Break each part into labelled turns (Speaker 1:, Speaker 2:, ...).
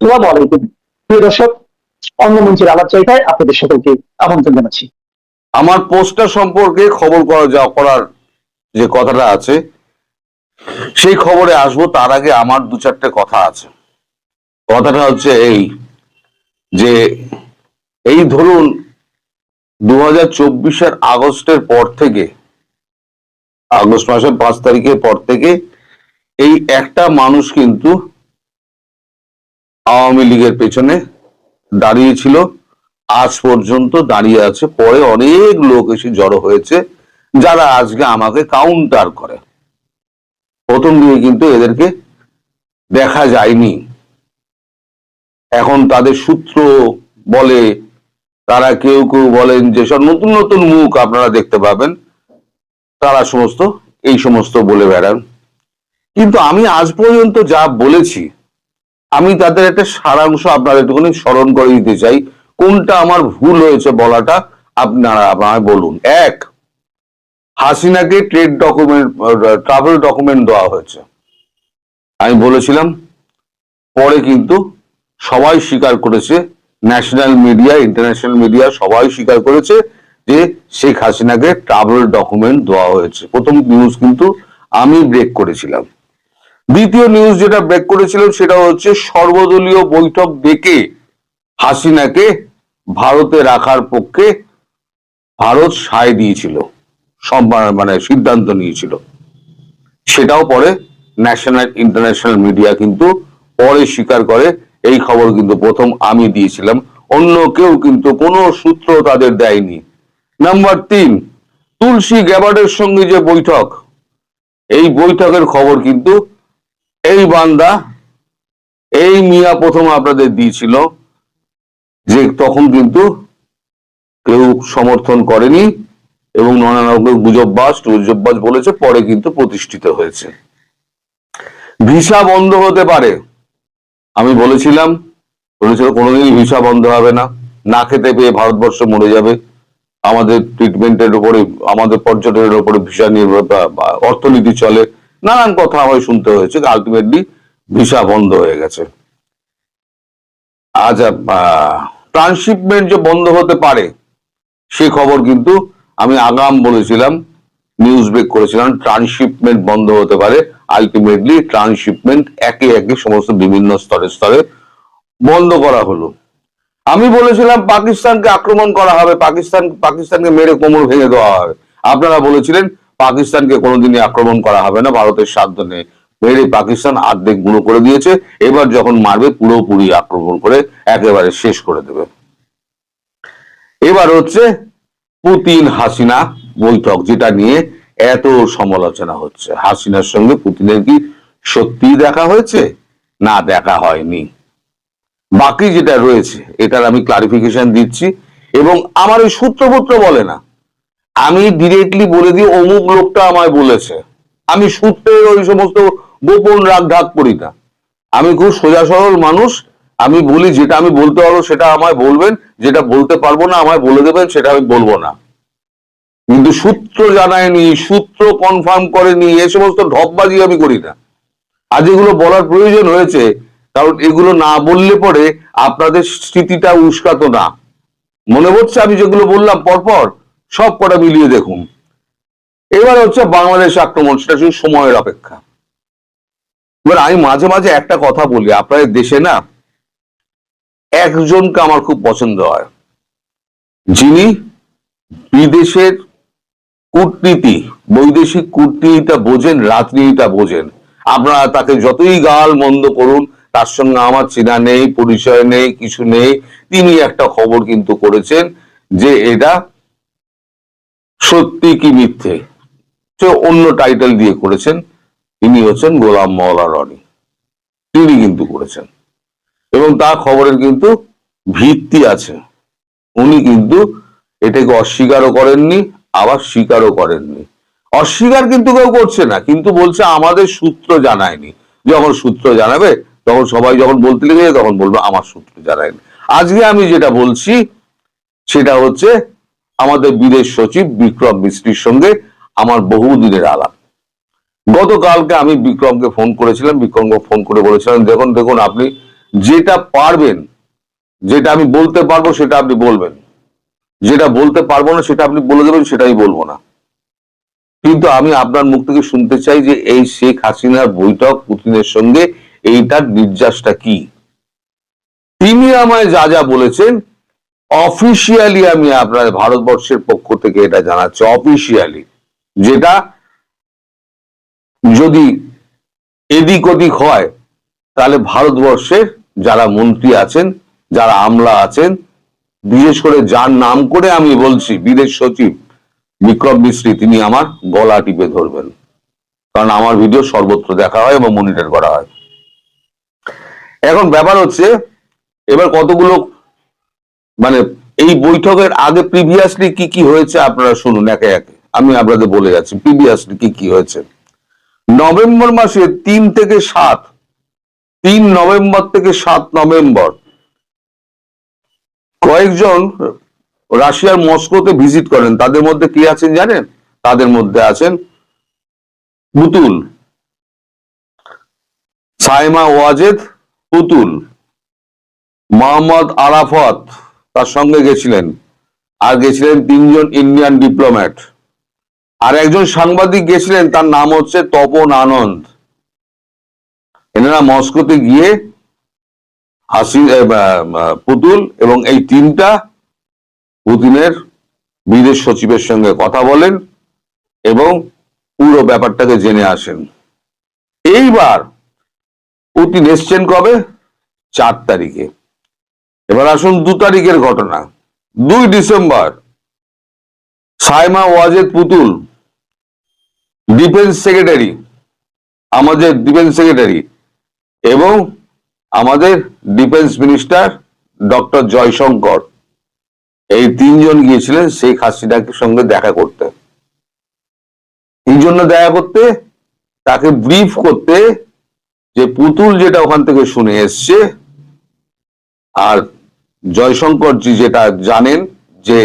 Speaker 1: আসসালামু আলাইকুম প্রিয় দর্শক অন্য মঞ্চের আলাপ জায়গায় আপনাদের সকলকে আমন্ত্রণ জানাচ্ছি।
Speaker 2: আমার পোস্টার সম্পর্কে খবর করা যা করার যে কথাটা আছে, সেই খবরে আসব। তার আগে আমার দু চারটে কথা আছে। কথাটা হচ্ছে এই যে, এই ধরুন দু হাজার আগস্টের পর থেকে, আগস্ট মাসের পাঁচ তারিখের পর থেকে, এই একটা মানুষ কিন্তু আওয়ামী লীগের পেছনে দাঁড়িয়েছিল। আজ পর্যন্ত দাঁড়িয়ে আছে। পরে অনেক লোক এসে জড়ো হয়েছে, যারা আজকে আমাকে কাউন্টার করে। প্রথম দিকে কিন্তু এদেরকে দেখা যায়নি। এখন তাদের সূত্র বলে, তারা কেউ কেউ বলেন যে, সব নতুন নতুন মুখ আপনারা দেখতে পাবেন। তারা সমস্ত, এই সমস্ত বলে বেড়ান। কিন্তু আমি আজ পর্যন্ত যা বলেছি আমি তাদের একটা সারাংশ আপনাদের একটুখানি স্মরণ করে দিতে চাই। কোনটা আমার ভুল হয়েছে বলাটা আপনারা আমায় বলুন। এক, হাসিনাকে ট্রেড ডকুমেন্ট ট্রাভেল ডকুমেন্ট দেওয়া হয়েছে। আমি বলেছিলাম, পরে কিন্তু সবাই স্বীকার করেছে ন্যাশনাল মিডিয়া ইন্টারন্যাশনাল মিডিয়া সবাই স্বীকার করেছে যে শেখ হাসিনাকে ট্রাভেল ডকুমেন্ট দেওয়া হয়েছে। প্রথম নিউজ কিন্তু আমি ব্রেক করেছিলাম। দ্বিতীয় নিউজ যেটা ব্রেক করেছিলাম সেটা হচ্ছে সর্বদলীয় বৈঠক ডেকে হাসিনাকে ভারতে রাখার পক্ষে ভারত সায় দিয়েছিল সব মানে সিদ্ধান্ত নিয়েছিল। সেটাও পরে ন্যাশনাল ইন্টারন্যাশনাল মিডিয়া কিন্তু পরে স্বীকার করে। এই খবর কিন্তু প্রথম আমি দিয়েছিলাম, অন্য কেউ কিন্তু কোনো সূত্র তাদের দেয়নি। নাম্বার তিন, তুলসী গ্যাবার্ডের সঙ্গে যে বৈঠক, এই বৈঠকের খবর কিন্তু এই বান্দা, এই মিয়া প্রথম আপনাদের দিয়েছিল যে তখন কিন্তু কেউ সমর্থন করেনি এবং নানা রকম গুজববাজ, টুজববাজ বলেছে, পরে কিন্তু প্রতিষ্ঠিত হয়েছে। ভিসা বন্ধ হতে পারে, আমি বলেছিলাম, বলেছিল কোনোদিনই ভিসা বন্ধ হবে না না খেতে পেয়ে ভারতবর্ষ মরে যাবে। আমাদের ট্রিটমেন্টের উপরে, আমাদের পর্যটনের উপরে ভিসা নির্ভর অর্থনীতি চলে নানান কথা আমায় শুনতে হয়েছে আলটিমেটলি ভিসা বন্ধ হয়ে গেছে। আজ ট্রান্সশিপমেন্ট যে বন্ধ হতে পারে, সে খবর কিন্তু আমি আগাম বলেছিলাম নিউজ ব্রেক করেছিলাম ট্রান্সশিপমেন্ট বন্ধ হতে পারে আলটিমেটলি ট্রান্সশিপমেন্ট একে একে সমস্ত বিভিন্ন স্তরে স্তরে বন্ধ করা হলো। আমি বলেছিলাম পাকিস্তানকে আক্রমণ করা হবে, পাকিস্তান, পাকিস্তানকে মেরে কোমর ভেঙে দেওয়া হবে। আপনারা বলেছিলেন পাকিস্তানকে কোনোদিনই আক্রমণ করা হবে না, ভারতের সাধ্য নেই। মেরে পাকিস্তান আর্ধেক গুঁড়ো করে দিয়েছে, এবার যখন মারবে পুরোপুরি আক্রমণ করে একেবারে শেষ করে দেবে। এবার হচ্ছে পুতিন হাসিনা বৈঠক, যেটা নিয়ে এত সমালোচনা হচ্ছে। হাসিনার সঙ্গে পুতিনের কি সত্যিই দেখা হয়েছে? না, দেখা হয়নি। বাকি যেটা রয়েছে, এটার আমি ক্লারিফিকেশন দিচ্ছি, এবং আমার ওই সূত্রপত্র বলে না আমি ডিরেক্টলি বলে দিই, অমুক লোকটা আমায় বলেছে। আমি সূত্রের ওই সমস্ত গোপন রাগ ঢাক করি না। আমি খুব সোজা সরল মানুষ। আমি বলি, যেটা আমি বলতে পারব সেটা আমায় বলবেন, যেটা বলতে পারব না আমায় বলে দেবেন, সেটা আমি বলব না। কিন্তু সূত্র জানায়নি, সূত্র কনফার্ম করেনি, এ সমস্ত ঢপবাজি আমি করি না। আজ এগুলো বলার প্রয়োজন হয়েছে, কারণ এগুলো না বললে পরে আপনাদের স্মৃতিটা উস্কাত না। মনে হচ্ছে আমি যেগুলো বললাম পরপর? সব কটা মিলিয়ে দেখুন। এবার হচ্ছে বাংলাদেশ আক্রমণ, সেটা শুধু সময়ের অপেক্ষা। এবার আমি মাঝে মাঝে একটা কথা বলি, আপনাদের দেশে না একজনকে আমার খুব পছন্দ হয়, যিনি বিদেশের কূটনীতি, বৈদেশিক কূটনীতিটা বোঝেন, রাজনীতিটা বোঝেন। আপনারা তাকে যতই গাল মন্দ করুন, তার সঙ্গে আমার চেনা নেই, পরিচয় নেই, কিছু নেই, তিনি একটা খবর কিন্তু করেছেন যে এটা সত্যি কি মিথ্যে? সে অন্য টাইটেল দিয়ে করেছেন। তিনি হচ্ছেন গোলাম মওলা রনি। তিনি কিন্তু করেছেন। এবং তার খবরের কিন্তু ভিত্তি আছে। উনি কিন্তু এটাকে অস্বীকারও করেননি, আবার স্বীকারও করেননি। অস্বীকার কিন্তু কেউ করছে না, কিন্তু বলছে আমাদের সূত্র জানায়নি। যখন সূত্র জানাবে, তখন সবাই যখন বলতে লেগে তখন বলবে আমার সূত্র জানায়নি। আজকে আমি যেটা বলছি, সেটা হচ্ছে আমাদের বিদেশ সচিব বিক্রম মিস্ত্রির সঙ্গে আমার বহুদিনের আলাপ। গতকালকে আমি বিক্রমকে ফোন করেছিলাম, বিক্রমকে ফোন করে বলেছিলাম, দেখুন দেখুন, আপনি যেটা পারবেন, যেটা আমি বলতে পারব, সেটা আপনি বলবেন। যেটা বলতে পারব না, সেটা আপনি বলে দেবেন, সেটাই বলব না। কিন্তু আমি আপনার মুখ থেকে শুনতে চাই যে এই শেখ হাসিনার বৈঠক পুতিনের সঙ্গে এইটার নির্যাসটা কি। তিনি আমায় যা যা বলেছেন অফিসিয়ালি আমি আপনার ভারতবর্ষের পক্ষ থেকে এটা জানাচ্ছি অফিসিয়ালি যেটা যদি এদিক ওদিক হয়, তাহলে ভারতবর্ষের যারা মন্ত্রী আছেন, যারা আমলা আছেন, বিশেষ করে যার নাম করে আমি বলছি, বিদেশ সচিব বিক্রম মিশ্রী, তিনি আমার গলা টিপে ধরবেন। কারণ আমার ভিডিও সর্বত্র দেখা হয় এবং মনিটর করা হয়। এখন ব্যাপার হচ্ছে, এবার কতগুলো মানে এই বৈঠকের আগে প্রিভিয়াসলি কি কি হয়েছে আপনারা শুনুন একে একে। আমি আপনাদের বলে যাচ্ছি প্রিভিয়াসলি কি কি হয়েছে। নভেম্বর মাসে তিন থেকে সাত, তিন নভেম্বর থেকে সাত নভেম্বর, কয়েকজন রাশিয়ার মস্কোতে ভিজিট করেন। তাদের মধ্যে কি আছেন জানেন? তাদের মধ্যে আছেন পুতুল, সাইমা ওয়াজেদ পুতুল, মোহাম্মদ আরাফত। তার সঙ্গে গেছিলেন। আর গেছিলেন তিনজন ইন্ডিয়ান ডিপ্লোম্যাট আর একজন সাংবাদিক গেছিলেন, তার নাম হচ্ছে তপন আনন্দ। এনারা মস্কোতে গিয়ে হাসি পুতুল এবং এই তিনটা পুতিনের বিদেশ সচিবের সঙ্গে কথা বলেন এবং পুরো ব্যাপারটাকে জেনে আসেন। এইবার পুতিন এসছেন কবে? চার তারিখে। এবার আসুন দু তারিখের ঘটনা। দুই December, Saima Wazed Putul, defence secretary, আমাদের ডিফেন্স সেক্রেটারি এবং আমাদের ডিফেন্স মিনিস্টার ডক্টর জয়শঙ্কর। এই তিনজন গিয়েছিলেন শেখ হাসিনাকে সঙ্গে দেখা করতে। এই জন্য দেখা করতে, তাকে ব্রিফ করতে যে পুতুল যেটা ওখান থেকে শুনে এসছে, আর জয়শঙ্করজি যেটা জানেন যে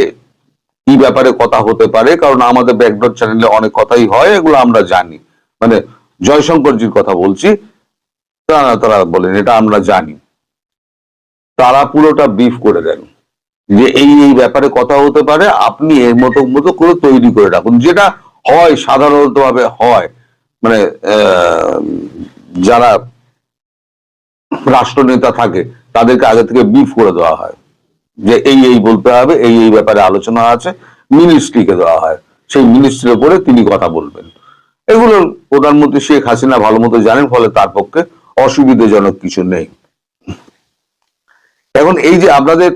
Speaker 2: কি ব্যাপারে কথা হতে পারে, কারণ আমাদের ব্যাকডোর চ্যানেলে অনেক কথাই হয়, এগুলো আমরা জানি। মানে জয়শঙ্করজির কথা বলছি, তারা তারা বলেন, এটা আমরা জানি। তারা পুরোটা বিফ করে দেন, যে এই এই ব্যাপারে কথা হতে পারে, আপনি এর মতো মতো করে তৈরি করে রাখুন। যেটা হয় সাধারণত ভাবে হয় মানে যারা রাষ্ট্রনেতা থাকে তাদেরকে আগে থেকে ব্রিফ করে দেওয়া হয় যে এই এই বলতে হবে, এই এই ব্যাপারে আলোচনা আছে মিনিস্ট্রিকে দেওয়া হয়। সেই মিনিস্ট্রির উপরে তিনি কথা বলবেন। এগুলো প্রধানমন্ত্রী শেখ হাসিনা ভালো মতো জানেন, ফলে তার পক্ষে অসুবিধাজনক কিছু নেই। এখন এই যে আপনাদের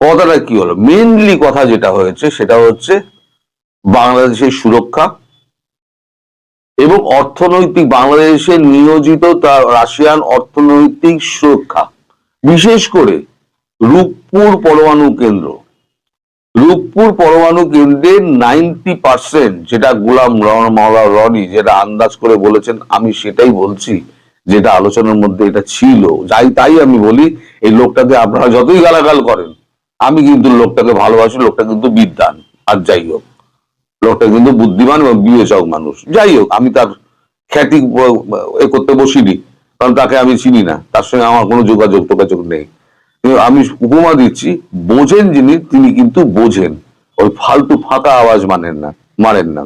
Speaker 2: কথাটা কি হলো? মেনলি কথা যেটা হয়েছে সেটা হচ্ছে বাংলাদেশের সুরক্ষা এবং অর্থনৈতিক বাংলাদেশে নিয়োজিত তার রাশিয়ান অর্থনৈতিক সুরক্ষা, বিশেষ করে রূপপুর পরমাণু কেন্দ্র। রূপপুর পরমাণু কেন্দ্রের নাইনটি পার্সেন্ট যেটা গোলাম মাওলা রনি যেটা আন্দাজ করে বলেছেন, আমি সেটাই বলছি, যেটা আলোচনার মধ্যে এটা ছিল। যাই তাই আমি বলি, এই লোকটাকে আপনারা যতই গালাগাল করেন, আমি কিন্তু লোকটাকে ভালোবাসি, লোকটা কিন্তু বিদ্যান আর যাই হোক। লোকটা কিন্তু বুদ্ধিমান এবং বিবেচক মানুষ। যাই হোক, আমি তার খ্যাতি এ করতে বসিনি, কারণ তাকে আমি চিনি না। তার সঙ্গে আমার কোনো যোগাযোগ টোগাযোগ নেই। আমি উপমা দিচ্ছি, বোঝেন যিনি, তিনি কিন্তু বোঝেন। ওই ফালতু ফাঁকা আওয়াজ মানেন না মানেন না।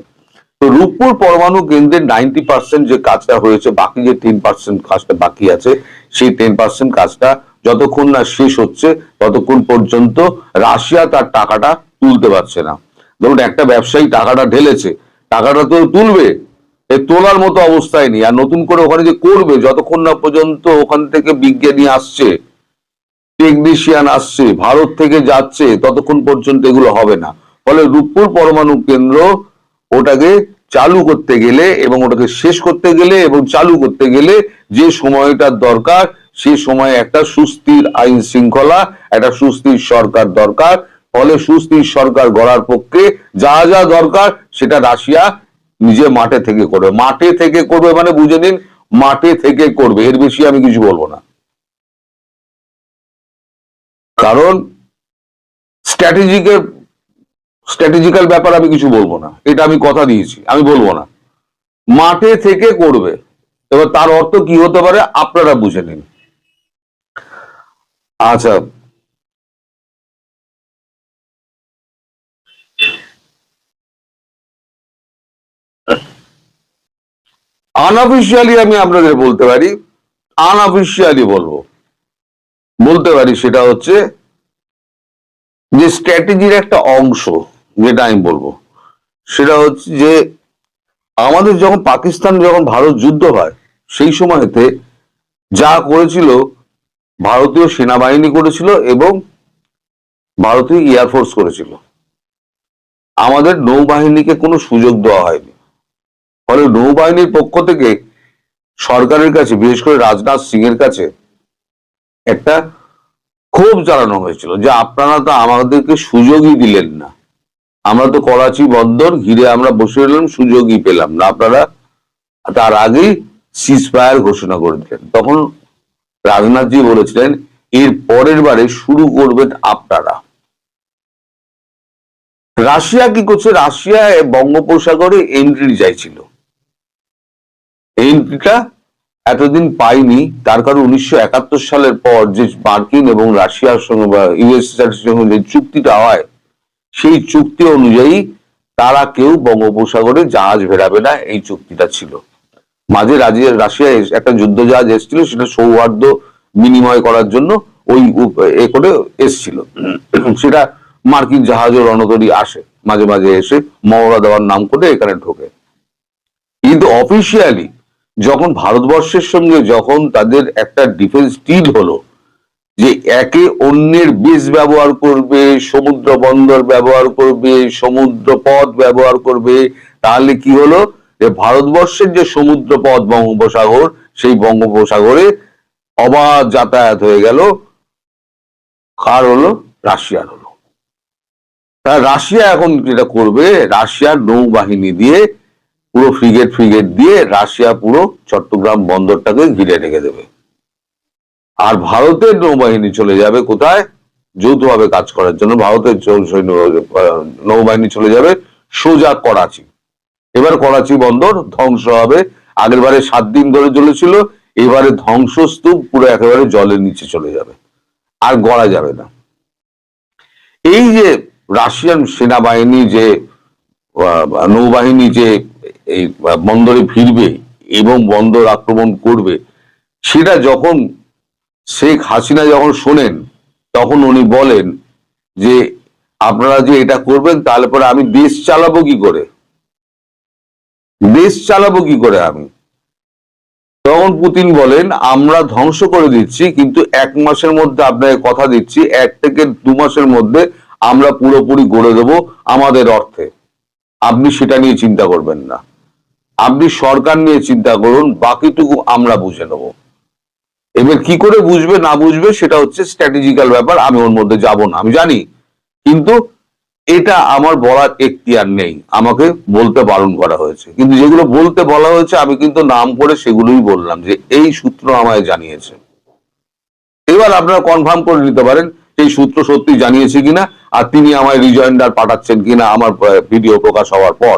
Speaker 2: তো রূপপুর পরমাণু কেন্দ্রের নাইনটি পার্সেন্ট যে কাজটা হয়েছে, বাকি যে টেন পার্সেন্ট কাজটা বাকি আছে, সেই টেন পার্সেন্ট কাজটা যতক্ষণ না শেষ হচ্ছে, ততক্ষণ পর্যন্ত রাশিয়া তার টাকাটা তুলতে পারছে না। ধরুন একটা ব্যবসায়ী টাকাটা ঢেলেছে, টাকাটা তো তুলবে, এ তোলার মতো অবস্থায় নেই, আর নতুন করে ওখানে যে করবে, যতক্ষণ না পর্যন্ত ওখান থেকে বিজ্ঞানী আসছে টেকনিশিয়ান আসছে, ভারত থেকে যাচ্ছে, ততক্ষণ পর্যন্ত এগুলো হবে না। ফলে রূপপুর পরমাণু কেন্দ্র ওটাকে চালু করতে গেলে এবং ওটাকে শেষ করতে গেলে এবং চালু করতে গেলে যে সময়টার দরকার, সে সময় একটা সুস্থির আইন শৃঙ্খলা একটা সুস্থির সরকার দরকার ফলে সুস্থির সরকার গড়ার পক্ষে যা যা দরকার সেটা রাশিয়া নিজে মাঠে থেকে করবে। মাঠে থেকে করবে মানে বুঝে নিন, মাঠে থেকে করবে। এর বেশি আমি কিছু বলব না। কারণ স্ট্র্যাটেজিকের, স্ট্র্যাটেজিক্যাল ব্যাপার আমি কিছু বলব না। এটা আমি কথা দিয়েছি, আমি বলব না। মাঠে থেকে করবে। এবার তার অর্থ কি হতে পারে আপনারা বুঝে নিন। আচ্ছা আনঅফিসিয়ালি আমি আপনাদের বলতে পারি আনঅফিসিয়ালি বলব। বলতে পারি সেটা হচ্ছে যে স্ট্র্যাটেজির একটা অংশ, যেটা আমি বলব। সেটা হচ্ছে যে আমাদের যখন পাকিস্তান, যখন ভারত যুদ্ধ হয়, সেই সময়তে যা করেছিল ভারতীয় সেনাবাহিনী করেছিল এবং ভারতীয় এয়ারফোর্স করেছিল। আমাদের নৌবাহিনীকে কোনো সুযোগ দেওয়া হয়নি। ফলে নৌবাহিনীর পক্ষ থেকে সরকারের কাছে, বিশেষ করে রাজনাথ সিং এর কাছে একটা ক্ষোভ জানানো হয়েছিল যে আপনারা তো আমাদেরকে সুযোগই দিলেন না। আমরা তো করাচি বন্দর ঘিরে আমরা বসে রইলাম, সুযোগই পেলাম না। আপনারা তার আগেই সিজফায়ার ঘোষণা করে দিলেন। তখন রাজনাথজি বলেছিলেন, এর পরের বারে শুরু করবেন আপনারা। রাশিয়া কি করছে? রাশিয়া বঙ্গোপসাগরে এন্ট্রি চাইছিল। এন্ট্রিটা এতদিন পাইনি তার কারণ উনিশশো একাত্তর সালের পর যে মার্কিন এবং রাশিয়ার সঙ্গে বা ইউএসএর সঙ্গে যে চুক্তিটা হয়, সেই চুক্তি অনুযায়ী তারা কেউ বঙ্গোপসাগরে জাহাজ ভেড়াবে না, এই চুক্তিটা ছিল। মাঝে রাজিয়া রাশিয়া একটা যুদ্ধ জাহাজ এসেছিল, সেটা সৌহার্দ্য বিনিময় করার জন্য ওই এ করে এসছিল। সেটা মার্কিন জাহাজ ও রণতরী আসে, মাঝে মাঝে এসে মহড়া দেওয়ার নাম করে এখানে ঢোকে। কিন্তু অফিসিয়ালি যখন ভারতবর্ষের সঙ্গে যখন তাদের একটা ডিফেন্স ডিল হলো, যে একে অন্যের বীজ ব্যবহার করবে, সমুদ্র বন্দর ব্যবহার করবে, সমুদ্র পথ ব্যবহার করবে, তাহলে কি হলো? যে ভারতবর্ষের যে সমুদ্র পথ বঙ্গোপসাগর, সেই বঙ্গোপসাগরে অবাধ যাতায়াত হয়ে গেল। কার হলো? রাশিয়ার হলো। রাশিয়া এখন যেটা করবে, রাশিয়ার নৌবাহিনী দিয়ে পুরো ফ্রিগেট ফ্রিগেট দিয়ে রাশিয়া পুরো চট্টগ্রাম বন্দরটাকে ঘিরে রেখে দেবে। আর ভারতের নৌবাহিনী চলে যাবে কোথায়? যৌথভাবে কাজ করার জন্য ভারতের নৌবাহিনী চলে যাবে সোজা করাচি। এবার করাচি বন্দর ধ্বংস হবে। আগের বারে সাত দিন ধরে চলেছিল, এবারে ধ্বংসস্তূপ পুরো একেবারে জলের নিচে চলে যাবে। আর গড়া যাবে না। এই যে রাশিয়ান সেনাবাহিনী যে নৌবাহিনী যে এই বন্দরে ফিরবে এবং বন্দর আক্রমণ করবে, সেটা যখন শেখ হাসিনা যখন শোনেন, তখন উনি বলেন যে, আপনারা যে এটা করবেন, তাহলে পরে আমি দেশ চালাবো কি করে? দেশ চালাবো কি করে আমি? তখন পুতিন বলেন, আমরা ধ্বংস করে দিচ্ছি, কিন্তু এক মাসের মধ্যে আপনাকে কথা দিচ্ছি, এক থেকে দু মাসের মধ্যে আমরা পুরোপুরি গড়ে দেব আমাদের অর্থে। আপনি সেটা নিয়ে চিন্তা করবেন না। আপনি সরকার নিয়ে চিন্তা করুন, বাকিটুকু আমরা বুঝে নেব। এবার কি করে বুঝবে, না বুঝবে, সেটা হচ্ছে স্ট্র্যাটেজিক্যাল ব্যাপার, আমি ওর মধ্যে যাব না, আমি জানি। কিন্তু এটা আমার বলার এখতিয়ার নেই, আমাকে বলতে বারণ করা হয়েছে। কিন্তু যেগুলো বলতে বলা হয়েছে, আমি কিন্তু নাম করে সেগুলোই বললাম, যে এই সূত্র আমায় জানিয়েছে। এবার আপনারা কনফার্ম করে নিতে পারেন, এই সূত্র সত্যি জানিয়েছে কিনা, আর তিনি আমায় রিজয়েন্ডার পাঠাচ্ছেন কিনা, আমার ভিডিও প্রকাশ হওয়ার পর।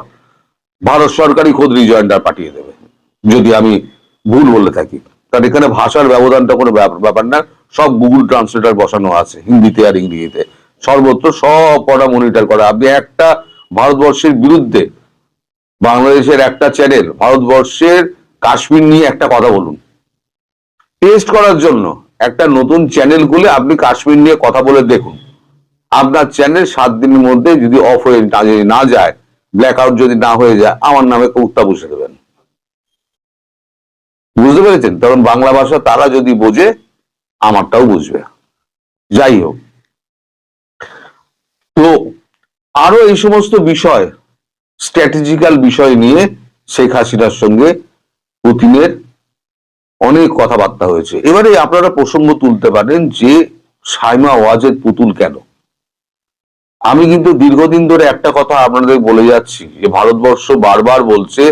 Speaker 2: ভারত সরকারই খোদ রিজয়েন্ডার পাঠিয়ে দেবে। যদি আমি ভুল বলে থাকি। কারণ এখানে ভাষার ব্যবধানটা কোনো ব্যাপ- ব্যাপার না। সব গুগল ট্রান্সলেটার বসানো আছে, হিন্দিতে আর ইংরেজিতে। সর্বত্র সব কটা মনিটর করা। আপনি একটা ভারতবর্ষের বিরুদ্ধে বাংলাদেশের একটা চ্যানেল ভারতবর্ষের কাশ্মীর নিয়ে একটা কথা বলুন। টেস্ট করার জন্য একটা নতুন চ্যানেল খুলে আপনি কাশ্মীর নিয়ে কথা বলে দেখুন। আপনার চ্যানেল সাত দিনের মধ্যে যদি অফ হয়ে না যায় ব্ল্যাক আউট যদি না হয়ে যায়, আমার নামে কৌতা বসে দেবেন। বুঝতে পেরেছেন? কারণ বাংলা ভাষা তারা যদি বোঝে, আমারটাও বুঝবে। যাই হোক। তো আরও এই সমস্ত বিষয় স্ট্র্যাটেজিক্যাল বিষয় নিয়ে শেখ হাসিনার সঙ্গে পুতিনের অনেক কথাবার্তা হয়েছে। এবারে আপনারা প্রসঙ্গ তুলতে পারেন যে সাইমা ওয়াজের পুতুল কেন? আমি কিন্তু দীর্ঘদিন ধরে একটা কথা আপনাদের বলে যাচ্ছি যে ভারতবর্ষ বারবার বলছে,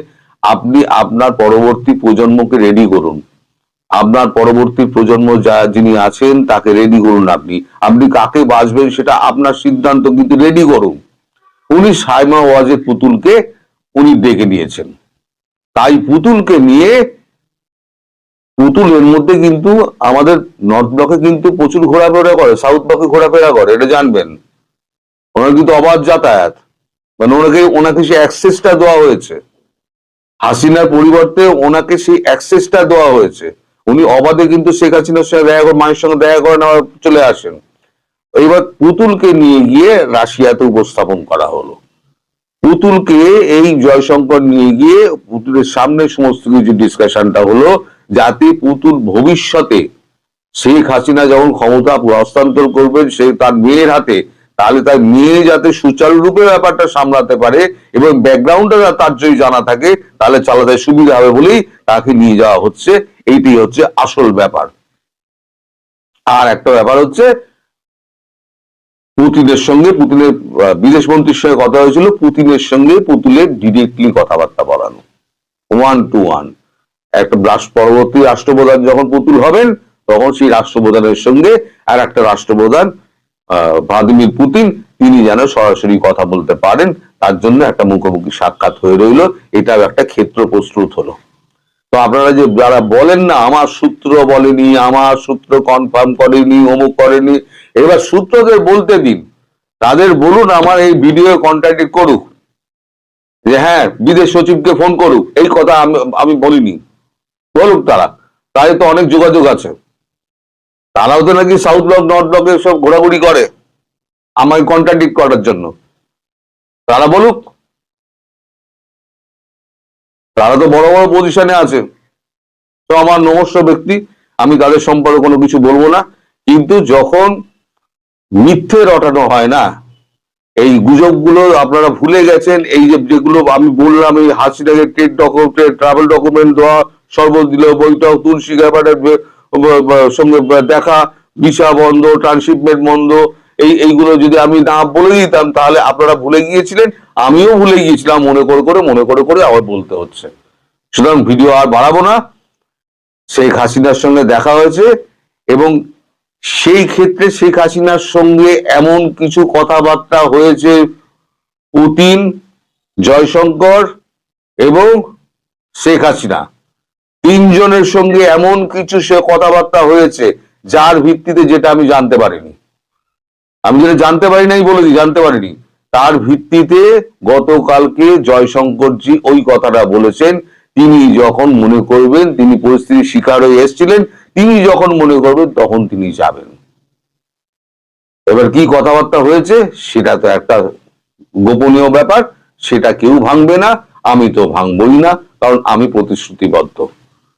Speaker 2: আপনি আপনার পরবর্তী প্রজন্মকে রেডি করুন। আপনার পরবর্তী প্রজন্ম যা যিনি আছেন, তাকে রেডি করুন আপনি। আপনি কাকে বাঁচবেন সেটা আপনার সিদ্ধান্ত কিন্তু রেডি করুন। উনি সাইমা ওয়াজের পুতুলকে উনি ডেকে নিয়েছেন। তাই পুতুলকে নিয়ে পুতুল এর মধ্যে কিন্তু আমাদের নর্থ ব্লকে কিন্তু প্রচুর ঘোরাফেরা করে সাউথ ব্লকে ঘোরাফেরা করে, এটা জানবেন। ওনার কিন্তু অবাধ যাতায়াত। মানে ওনাকে ওনাকে সেই অ্যাক্সেসটা দেওয়া হয়েছে। হাসিনার পরিবর্তে ওনাকে সেই অ্যাক্সেসটা দেওয়া হয়েছে। উনি অবাধে কিন্তু শেখ হাসিনার সঙ্গে দেখা করে, মায়ের সঙ্গে দেখা করেন আবার চলে আসেন। এবার পুতুলকে নিয়ে গিয়ে রাশিয়াতে উপস্থাপন করা হলো। পুতুলকে এই জয়শঙ্কর নিয়ে গিয়ে পুতুলের সামনে সমস্ত কিছু ডিসকাশনটা হলো, যাতে পুতুল ভবিষ্যতে শেখ হাসিনা যখন ক্ষমতা হস্তান্তর করবেন, সে তার মেয়ের হাতে তাহলে তার মেয়ে যাতে সুচারুরূপে ব্যাপারটা সামলাতে পারে এবং ব্যাকগ্রাউন্ডটা তার যদি জানা থাকে, তাহলে চালাতে সুবিধা হবে বলেই তাকে নিয়ে যাওয়া হচ্ছে। এইটি হচ্ছে আসল ব্যাপার। আর একটা ব্যাপার হচ্ছে, পুতিনের সঙ্গে পুতিনের বিদেশ মন্ত্রীর সঙ্গে কথা হয়েছিল, পুতিনের সঙ্গে পুতুলের ডিরেক্টলি কথাবার্তা বলানো। ওয়ান টু ওয়ান একটা পরবর্তী রাষ্ট্রপ্রধান যখন পুতুল হবেন, তখন সেই রাষ্ট্রপ্রধানের সঙ্গে আর একটা রাষ্ট্রপ্রধান ভ্লাদিমির পুতিন, তিনি যেন সরাসরি কথা বলতে পারেন, তার জন্য একটা মুখোমুখি সাক্ষাৎ হয়ে রইল। এটাও একটা ক্ষেত্র প্রস্তুত হলো। তো আপনারা যে যারা বলেন না, আমার সূত্র বলেনি, আমার সূত্র কনফার্ম করেনি, অমুক করেনি, এবার সূত্রদের বলতে দিন। তাদের বলুন, আমার এই ভিডিও কন্ট্যাক্ট করুক। যে হ্যাঁ বিদেশ সচিবকে ফোন করুক। এই কথা আমি আমি বলিনি। বলুক তারা। তাই তো অনেক যোগাযোগ আছে। তারাও তো নাকি সাউথ ব্লক নর্থ ব্লকে সব ঘোরাঘুরি করে। আমায় কন্ট্রাডিক্ট করার জন্য। তারা বলুক। তারা তো বড় বড় পজিশনে আছে। তো আমার নমস্য ব্যক্তি, আমি তাদের সম্পর্কে কোনো কিছু বলব না। কিন্তু যখন মিথ্যে রটানো হয় না, এই গুজবগুলো আপনারা ভুলে গেছেন, এই যে যেগুলো আমি বললাম, এই হাসিটাকে ট্রেড ডকুমেন্ট ট্রাভেল ডকুমেন্ট দেওয়া, শরবত দিল, বৈঠক, তুলসী ব- সঙ্গে দেখা, ভিসা বন্ধ ট্রান্সশিপমেন্ট বন্ধ, এই, এইগুলো যদি আমি না বলে দিতাম, তাহলে আপনারা ভুলে গিয়েছিলেন, আমিও ভুলে গিয়েছিলাম, মনে করে করে, মনে করে করে আবার বলতে হচ্ছে। সুতরাং ভিডিও আর বাড়াবো না। শেখ হাসিনার সঙ্গে দেখা হয়েছে এবং সেই ক্ষেত্রে শেখ হাসিনার সঙ্গে এমন কিছু কথাবার্তা হয়েছে, পুতিন, জয়শঙ্কর এবং শেখ হাসিনা। তিনজনের সঙ্গে এমন কিছু সে কথাবার্তা হয়েছে, যার ভিত্তিতে যেটা আমি জানতে পারিনি। আমি যেটা জানতে পারি নাই বলে দিই, জানতে পারিনি। তার ভিত্তিতে গতকালকে জয়শঙ্করজি ওই কথাটা বলেছেন, তিনি যখন মনে করবেন তিনি পরিস্থিতির শিকার হয়ে এসেছিলেন, তিনি যখন মনে করবেন তখন তিনি যাবেন। এবার কি কথাবার্তা হয়েছে, সেটা তো একটা গোপনীয় ব্যাপার, সেটা কেউ ভাঙবে না, আমি তো ভাঙবই না, কারণ আমি প্রতিশ্রুতিবদ্ধ।